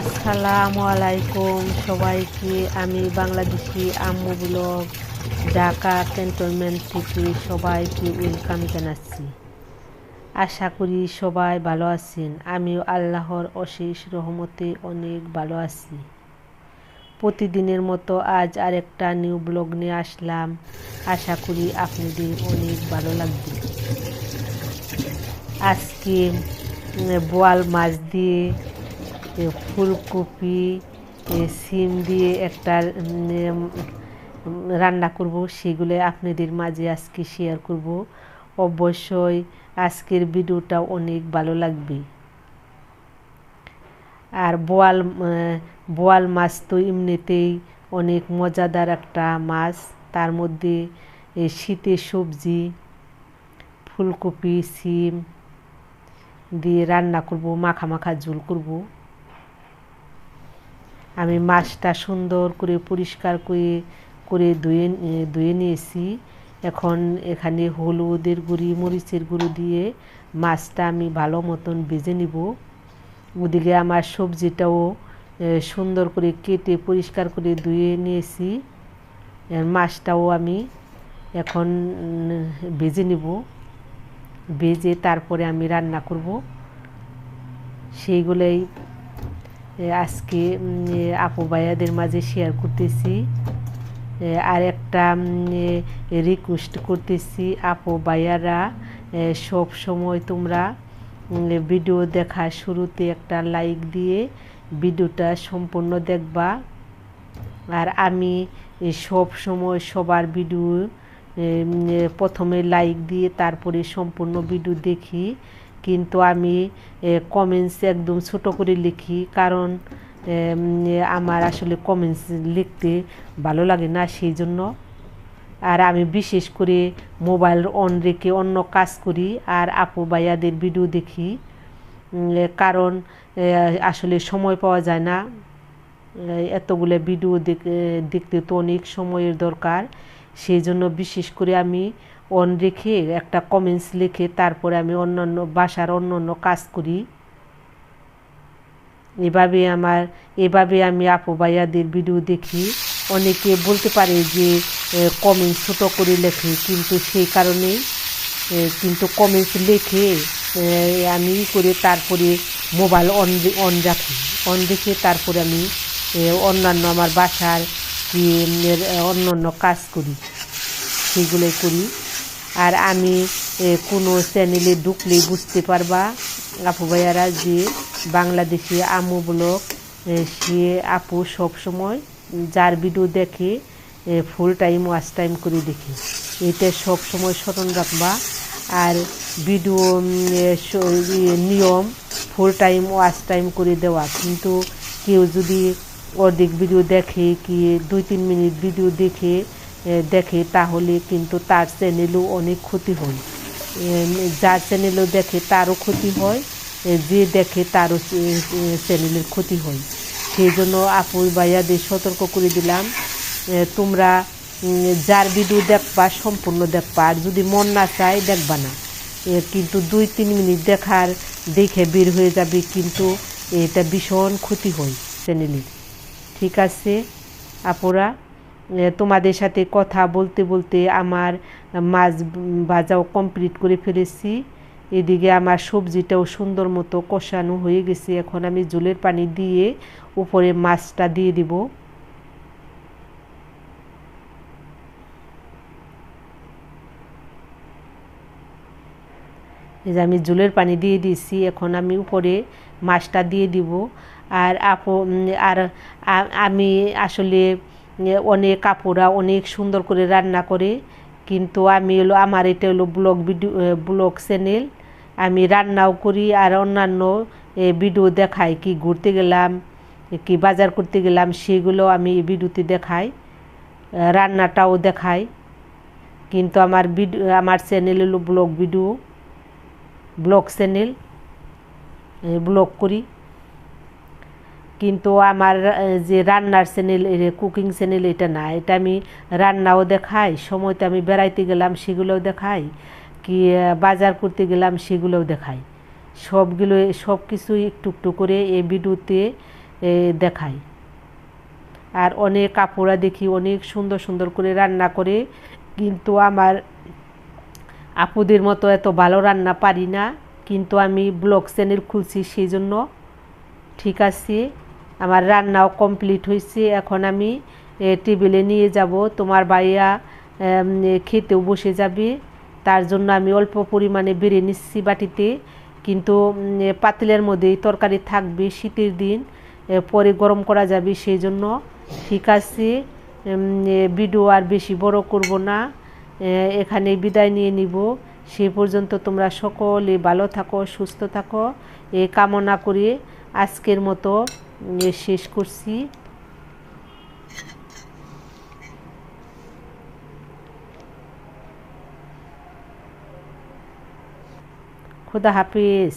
আসসালামু আলাইকুম সবাইকে। আমি বাংলাদেশি আম্মু ব্লগ ঢাকা ক্যান্টনমেন্ট থেকে সবাইকে ওয়েলকাম জানাচ্ছি। আশা করি সবাই ভালো আছেন। আমিও আল্লাহর অশেষ রহমতে অনেক ভালো আছি। প্রতিদিনের মতো আজ আরেকটা নিউ ব্লগ নিয়ে আসলাম। আশা করি আপনাদের অনেক ভালো লাগবে। আজকে বোয়াল মাছ দিয়ে ফুলকপি সিম দিয়ে একটা রান্না করব, সেগুলো আপনাদের মাঝে আজকে শেয়ার করব। অবশ্যই আজকের ভিডিওটা অনেক ভালো লাগবে। আর বোয়াল বোয়াল মাছ তো এমনিতেই অনেক মজাদার একটা মাছ। তার মধ্যে শীতের সবজি, ফুলকপি, সিম দিয়ে রান্না করব, মাখা মাখা ঝোল করব। আমি মাছটা সুন্দর করে পরিষ্কার করে করে ধুয়ে ধুয়ে নিয়েছি। এখন এখানে হলুদের গুঁড়ি, মরিচের গুঁড়ো দিয়ে মাছটা আমি ভালো মতন ভেজে নিব। ওদিকে আমার সবজিটাও সুন্দর করে কেটে পরিষ্কার করে ধুয়ে নিয়েছি। মাছটাও আমি এখন ভেজে নিব। ভেজে তারপরে আমি রান্না করব। সেইগুলোই আজকে আপু ভাইয়াদের মাঝে শেয়ার করতেছি। আর একটা রিকোয়েস্ট করতেছি আপু ভাইয়ারা। সব সময় তোমরা ভিডিও দেখা শুরুতে একটা লাইক দিয়ে ভিডিওটা সম্পূর্ণ দেখবা। আর আমি সব সময় সবার ভিডিও প্রথমে লাইক দিয়ে তারপরে সম্পূর্ণ ভিডিও দেখি। কিন্তু আমি কমেন্টস একদম ছোট করে লিখি। কারণ আমার আসলে কমেন্টস লিখতে ভালো লাগে না, সেই জন্য। আর আমি বিশেষ করে মোবাইল অন রেখে অন্য কাজ করি আর আপু ভাইয়াদের ভিডিও দেখি। কারণ আসলে সময় পাওয়া যায় না। এতগুলো ভিডিও দেখ- দেখতে তো অনেক সময়ের দরকার। সেই জন্য বিশেষ করে আমি অন রেখে একটা কমেন্টস লিখে তারপরে আমি অন্যান্য বাসার অন্য অন্য কাজ করি। এভাবে আমার এভাবে আমি আপু ভাইয়াদের ভিডিও দেখি। অনেকে বলতে পারে যে কমেন্টস ছোট করে লেখে কিন্তু সেই কারণেই এ, কিন্তু কমেন্টস লিখে আমি করে তারপরে মোবাইল অন অন রাখি। অন রেখে তারপরে আমি অন্যান্য আমার বাসার কি অন্য কাজ করি। সেগুলোই করি। আর আমি কোনো চ্যানেলে ঢুকলেই বুঝতে পারবা আপু ভাইয়ারা যে বাংলাদেশি আমু ব্লগ এ, সে আপু সবসময় যার ভিডিও দেখে ফুল টাইম ওয়াচ টাইম করে দেখে। এটা সব সময় স্মরণ রাখবা। আর ভিডিও নিয়ম ফুল টাইম ওয়াচ টাইম করে দেওয়া। কিন্তু কেউ যদি অর্ধেক ভিডিও দেখে কি দুই তিন মিনিট ভিডিও দেখে দেখে তাহলে কিন্তু তার চ্যানেলও অনেক ক্ষতি হয়। যার চ্যানেলও দেখে তারও ক্ষতি হয় যে দেখে তারও চ্যানেলের ক্ষতি হয়। সেই জন্য আপু ভাইয়াদের সতর্ক করে দিলাম তোমরা যার ভিডিও দেখবা সম্পূর্ণ দেখবা, আর যদি মন না চায় দেখবা না। কিন্তু দুই, তিন মিনিট দেখার দেখে বের হয়ে যাবে কিন্তু এটা ভীষণ ক্ষতি হয় চ্যানেলের ঠিক আছে, আপুরা? তোমাদের সাথে কথা বলতে বলতে আমার মাছ ভাজাও কমপ্লিট করে ফেলেছি। এদিকে আমার সবজিটাও সুন্দর মতো কষানো হয়ে গেছে। এখন আমি জলের পানি দিয়ে উপরে মাছটা দিয়ে দিব। এই যে আমি জলের পানি দিয়ে দিয়েছি। এখন আমি উপরে মাছটা দিয়ে দিব। আর আপু আর আমি আসলে অনেক কাপড়া অনেক সুন্দর করে রান্না করে। কিন্তু আমি হলো, আমার এটা হলো ব্লগ ভিডিও ব্লগ চ্যানেল। আমি রান্নাও করি আর অন্যান্য ভিডিও দেখাই। কি ঘুরতে গেলাম, কি বাজার করতে গেলাম, সেগুলো আমি ভিডিওতে দেখাই রান্নাটাও দেখাই। কিন্তু আমার ভিডিও আমার চ্যানেল হলো blog video, blog channel blog করি। কিন্তু আমার যে রান্নার চ্যানেল কুকিং চ্যানেল এটা না। এটা আমি রান্নাও দেখাই, সময়তে আমি বেড়াইতে গেলাম, সেগুলোও দেখাই। কি বাজার করতে গেলাম, সেগুলোও দেখাই। সবগুলো সব কিছুই একটু একটু করে এই ভিডিওতে দেখাই। আর অনেক কাপড়া দেখি, অনেক সুন্দর সুন্দর করে রান্না করে। কিন্তু আমার আপুদের মতো এত ভালো রান্না পারি না। কিন্তু আমি ব্লগ চ্যানেল খুলছি সেই জন্য ঠিক আছে। আমার রান্নাও কমপ্লিট হয়েছে এখন আমি টেবিলে নিয়ে যাব। তোমার এ, খেতেও বসে যাবে। তার জন্য আমি অল্প পরিমাণে বেড়ে নিচ্ছি বাটিতে। কিন্তু পাতিলের মধ্যেই তরকারি থাকবে শীতের দিন। পরে গরম করা যাবে সেই জন্য ঠিক আছে ভিডিও আর বেশি বড় করব না। এখানে বিদায় নিয়ে নিব। সে পর্যন্ত তোমরা সকলে ভালো থাকো সুস্থ থাকো। এ কামনা করে। আজকের মতো শেষ করছি খুদা হাফিজ